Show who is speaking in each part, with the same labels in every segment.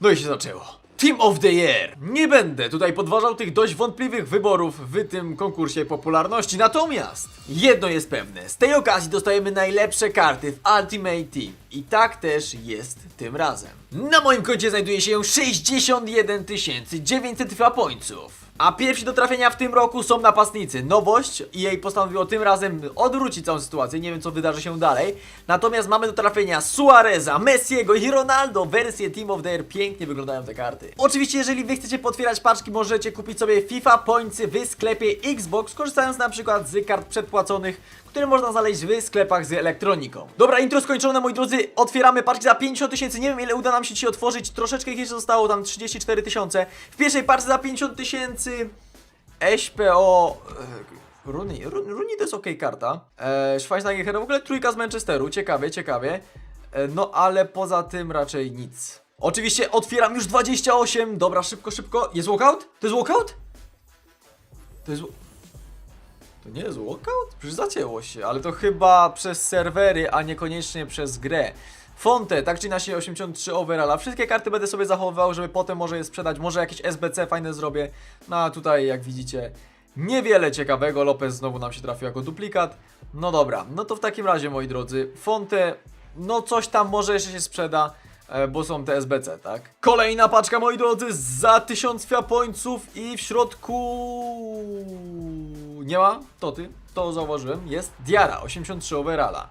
Speaker 1: No i się zaczęło. Team of the Year! Nie będę tutaj podważał tych dość wątpliwych wyborów w tym konkursie popularności, natomiast jedno jest pewne, z tej okazji dostajemy najlepsze karty w Ultimate Team i tak też jest tym razem. Na moim koncie znajduje się 61 900 pońców. A pierwsi do trafienia w tym roku są napastnicy. Nowość i jej postanowiło tym razem odwrócić całą sytuację. Nie wiem co wydarzy się dalej. Natomiast mamy do trafienia Suareza, Messiego i Ronaldo. Wersję Team of the Year. Pięknie wyglądają te karty. Oczywiście, jeżeli wy chcecie potwierać paczki, możecie kupić sobie FIFA Pointsy w sklepie Xbox, korzystając na przykład z kart przedpłaconych, które można znaleźć w sklepach z elektroniką. Dobra, intro skończone, moi drodzy. Otwieramy paczki za 50 tysięcy. Nie wiem, ile uda nam się dzisiaj otworzyć. Troszeczkę ich jeszcze zostało, tam 34 tysiące. W pierwszej paczce za 50 tysięcy. SPO. e, Runi, Runi, Runi to jest ok karta. E, Schweinsteiger w ogóle trójka z Manchesteru. Ciekawie, ciekawie. E, no ale poza tym raczej nic. Oczywiście otwieram już 28. Dobra, szybko, szybko. Jest walkout? To jest walkout? To jest. To nie jest walkout? Przecież zacięło się, ale to chyba przez serwery, a niekoniecznie przez grę. Fonte, tak czy inaczej 83 overalla. Wszystkie karty będę sobie zachowywał, żeby potem może je sprzedać. Może jakieś SBC fajne zrobię. No a tutaj, jak widzicie, niewiele ciekawego. Lopez znowu nam się trafił jako duplikat. No dobra, no to w takim razie, moi drodzy, Fonte, no coś tam może jeszcze się sprzeda. e, Bo są te SBC, tak? Kolejna paczka, moi drodzy, za 1000 fiapońców i w środku nie ma, to ty, to zauważyłem, jest Diara, 83 overalla.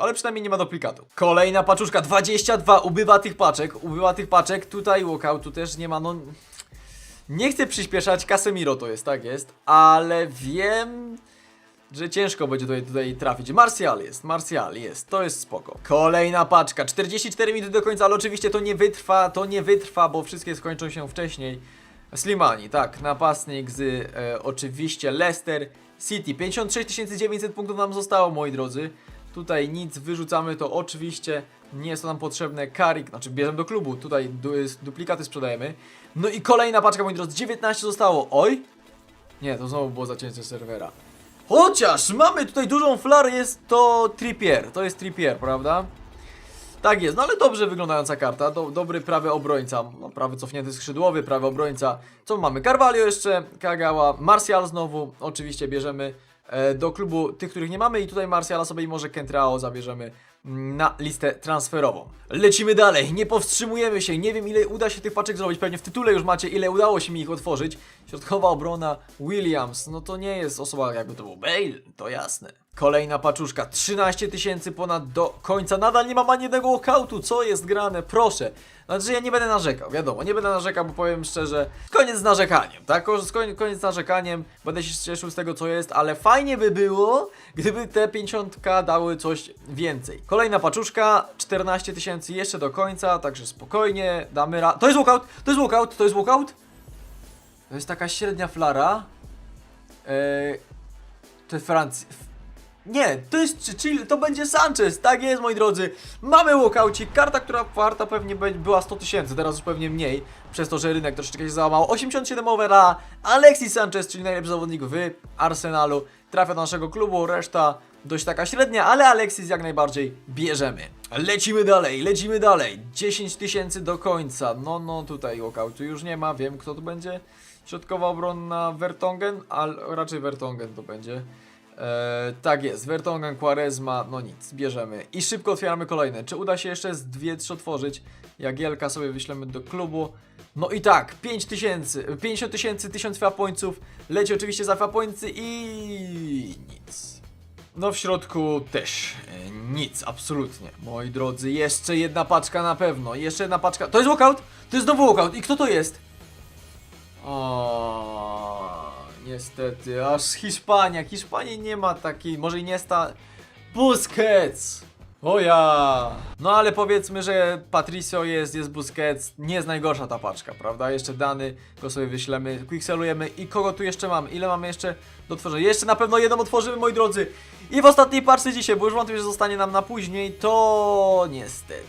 Speaker 1: Ale przynajmniej nie ma duplikatu. Kolejna paczuszka, 22, ubywa tych paczek, ubywa tych paczek, tutaj walkoutu też nie ma, no... Nie chcę przyspieszać, Casemiro to jest, tak jest, ale wiem, że ciężko będzie tutaj, tutaj trafić. Martial jest, Martial jest, to jest spoko. Kolejna paczka, 44 minuty do końca, ale oczywiście to nie wytrwa, to nie wytrwa, bo wszystkie skończą się wcześniej. Slimani, tak, napastnik z e, oczywiście Leicester City. 56 900 punktów nam zostało, moi drodzy. Tutaj nic, wyrzucamy to oczywiście, nie jest to nam potrzebne. Karik, znaczy bierzemy do klubu, tutaj du duplikaty sprzedajemy. No i kolejna paczka, moi drodzy, 19 zostało. Oj! Nie, to znowu było zacięcie serwera. Chociaż mamy tutaj dużą flarę, jest to Trippier, to jest Trippier, prawda? Tak jest, no ale dobrze wyglądająca karta, do, dobry prawy obrońca, no prawy cofnięty skrzydłowy, prawy obrońca. Co mamy? Carvalho jeszcze, Kagawa, Martial znowu, oczywiście bierzemy e, do klubu tych, których nie mamy i tutaj Martiala sobie i może Kentrao zabierzemy na listę transferową. Lecimy dalej, nie powstrzymujemy się, nie wiem ile uda się tych paczek zrobić, pewnie w tytule już macie ile udało się mi ich otworzyć. Środkowa obrona Williams, no to nie jest osoba jakby to był Bale, to jasne. Kolejna paczuszka, 13 tysięcy ponad do końca, nadal nie mam ani jednego walkoutu, co jest grane, proszę. Znaczy ja nie będę narzekał, wiadomo, nie będę narzekał, bo powiem szczerze, koniec z narzekaniem, tak? Ko- skoń- Koniec z narzekaniem, będę się cieszył z tego co jest, ale fajnie by było, gdyby te 50 dały coś więcej. Kolejna paczuszka, 14 tysięcy jeszcze do końca, także spokojnie, damy ra... To jest walkout, to jest walkout, to jest walkout? To jest taka średnia flara. Eee, to jest Francja. Nie, to jest Chill, to będzie Sanchez, tak jest moi drodzy. Mamy walkoucik, karta, która warta pewnie była 100 tysięcy, teraz już pewnie mniej, przez to, że rynek troszeczkę się załamał. 87 overa, Alexis Sanchez, czyli najlepszy zawodnik w Arsenalu, trafia do naszego klubu, reszta dość taka średnia, ale Alexis jak najbardziej bierzemy. Lecimy dalej, lecimy dalej, 10 tysięcy do końca, no no tutaj walkoutu już nie ma, wiem kto tu będzie. Środkowa obronna Vertongen, ale raczej Vertongen to będzie. Eee, tak jest, Vertonghen, Quaresma, no nic, bierzemy. I szybko otwieramy kolejne. Czy uda się jeszcze z dwie, trzy otworzyć? Jagielka sobie wyślemy do klubu. No i tak, 5 tysięcy, 50 tysięcy, 1000 fapońców. Leci oczywiście za fapońcy i nic. No w środku też e, nic, absolutnie. Moi drodzy, jeszcze jedna paczka na pewno. Jeszcze jedna paczka. To jest walkout? To jest znowu walkout. I kto to jest? O, niestety, aż Hiszpania. Hiszpanii nie ma takiej, może i nie sta... Busquets! O ja! No ale powiedzmy, że Patricio jest, jest Busquets, nie jest najgorsza ta paczka, prawda? Jeszcze dany, go sobie wyślemy, quickselujemy i kogo tu jeszcze mam? Ile mamy jeszcze do otworzenia? Jeszcze na pewno jedną otworzymy, moi drodzy! I w ostatniej paczce dzisiaj, bo już wątpię, że zostanie nam na później, to niestety...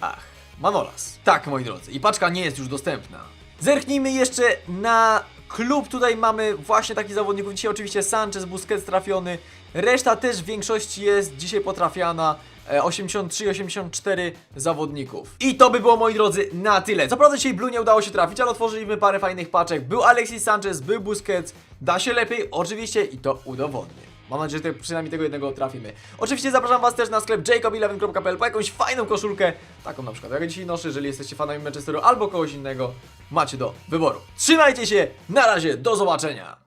Speaker 1: Ach, Manolas. Tak, moi drodzy, i paczka nie jest już dostępna. Zerknijmy jeszcze na klub. Tutaj mamy właśnie takich zawodników. Dzisiaj oczywiście Sanchez, Busquets trafiony. Reszta też w większości jest dzisiaj potrafiana. e, 83-84 zawodników. I to by było moi drodzy na tyle. Co prawda dzisiaj Blue nie udało się trafić, ale otworzyliśmy parę fajnych paczek. Był Alexis Sanchez, był Busquets. Da się lepiej, oczywiście i to udowodnię. Mam nadzieję, że przynajmniej tego jednego trafimy. Oczywiście zapraszam Was też na sklep jacob11.pl po jakąś fajną koszulkę, taką na przykład jak ja dzisiaj noszę, jeżeli jesteście fanami Manchesteru albo kogoś innego, macie do wyboru. Trzymajcie się, na razie, do zobaczenia!